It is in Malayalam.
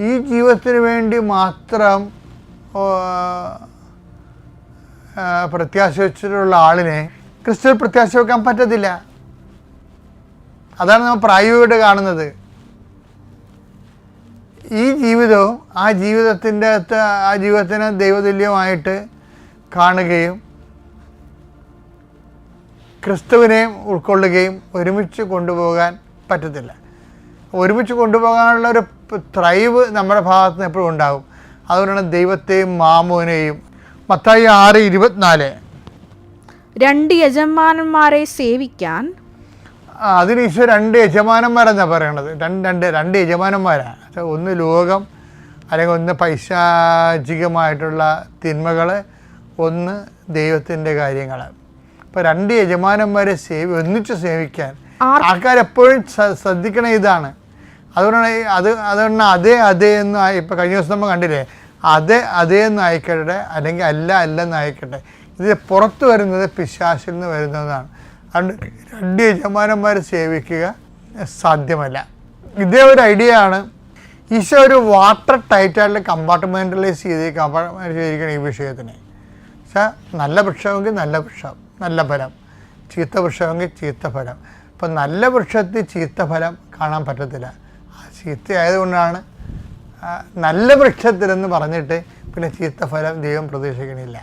ഈ ജീവിതത്തിന് വേണ്ടി മാത്രം പ്രത്യാശ വെച്ചിട്ടുള്ള ആളിനെ ക്രിസ്തുവിൽ പ്രത്യാശ വെക്കാൻ പറ്റത്തില്ല. അതാണ് നമ്മൾ പ്രായോഗികമായിട്ട് കാണുന്നത്. ഈ ജീവിതവും ആ ജീവിതത്തിന്റെ അകത്ത് ആ ജീവിതത്തിനെ ദൈവതുല്യമായിട്ട് കാണുകയും ക്രിസ്തുവിനെയും ഉൾക്കൊള്ളുകയും ഒരുമിച്ച് കൊണ്ടുപോകാൻ പറ്റത്തില്ല. ഒരുമിച്ച് കൊണ്ടുപോകാനുള്ള ഒരു ത്രൈവ് നമ്മുടെ ഭാഗത്ത് നിന്ന് എപ്പോഴും ഉണ്ടാകും. അതുകൊണ്ടാണ് ദൈവത്തെയും മാമോനെയും മത്തായി ആറ് ഇരുപത്തിനാല്. രണ്ട് യജമാനന്മാരെ സേവിക്കാൻ അതിന് ഈശോ രണ്ട് യജമാനന്മാരെന്നാണ് പറയണത്. രണ്ട് രണ്ട് രണ്ട് യജമാനന്മാരാണ് ഒന്ന് ലോകം അല്ലെങ്കിൽ ഒന്ന് പൈശാചികമായിട്ടുള്ള തിന്മകൾ ഒന്ന് ദൈവത്തിന്റെ കാര്യങ്ങൾ. അപ്പോൾ രണ്ട് യജമാനന്മാരെ സേവി ഒന്നിച്ച് സേവിക്കാൻ ആൾക്കാരെപ്പോഴും ശ്ര- ശ്രദ്ധിക്കണ ഇതാണ്. അതുകൊണ്ടാണ് അത് അതുകൊണ്ട് അതേ അതേ എന്ന് ഇപ്പം കഴിഞ്ഞ ദിവസം നമ്മൾ കണ്ടില്ലേ? അതേ അതേ എന്ന് ആയിക്കട്ടെ അല്ലെങ്കിൽ അല്ല അല്ല എന്ന് ആയിക്കട്ടെ ഇത് പുറത്ത് വരുന്നത് പിശാശിൽ നിന്ന് വരുന്നതാണ്. അതുകൊണ്ട് രണ്ട് യജമാനന്മാരെ സേവിക്കുക സാധ്യമല്ല. ഇതേ ഒരു ഐഡിയ ആണ്. ഈശോ ഒരു വാട്ടർ ടൈറ്റായിട്ട് കമ്പാർട്ട്മെന്റലൈസ് ചെയ്ത് കമ്പാർട്ട്മെന്റ് ചെയ്തിരിക്കണം ഈ വിഷയത്തിനെ. പക്ഷേ നല്ല വൃക്ഷമെങ്കിൽ നല്ല വൃക്ഷം നല്ല ഫലം. ചീത്ത വൃക്ഷമെങ്കിൽ ചീത്ത ഫലം. അപ്പം നല്ല വൃക്ഷത്തിൽ ചീത്ത ഫലം കാണാൻ പറ്റത്തില്ല. ആ ചീത്ത ആയതുകൊണ്ടാണ് ആ, നല്ല വൃക്ഷത്തിലെന്ന് പറഞ്ഞിട്ട് പിന്നെ ചീത്ത ഫലം ദൈവം പ്രതീക്ഷിക്കണില്ല.